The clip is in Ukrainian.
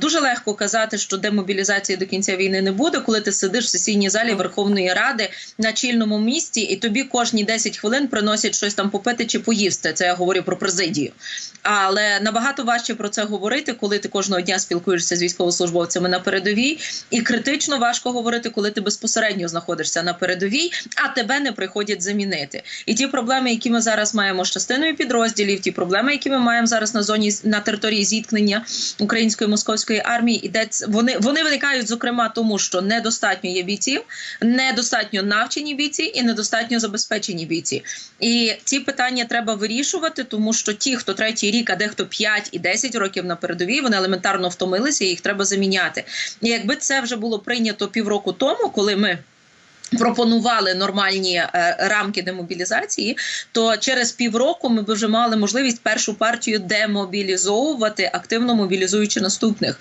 Дуже легко казати, що демобілізації до кінця війни не буде, коли ти сидиш в сесійній залі Верховної Ради на чільному місці, і тобі кожні 10 хвилин приносять щось там попити чи поїсти. Це я говорю про президію. Але набагато важче про це говорити, коли ти кожного дня спілкуєшся з військовослужбовцями на передовій, і критично важко говорити, коли ти безпосередньо знаходишся на передовій, а тебе не приходять замінити. І ті проблеми, які ми зараз маємо з частиною підрозділів, ті проблеми, які ми маємо зараз на зоні на території зіткнення української московської армії, ідеться вони вони виникають зокрема тому, що недостатньо є бійців, недостатньо навчені бійці і недостатньо забезпечені бійці. І ці питання треба вирішувати, тому що ті, хто третій рік, а дехто 5 і 10 років на передовій, вони елементарно втомилися, і їх треба заміняти. І якби це вже було прийнято півроку тому, коли ми. Пропонували нормальні е, рамки демобілізації, то через півроку ми б вже мали можливість першу партію демобілізовувати, активно мобілізуючи наступних.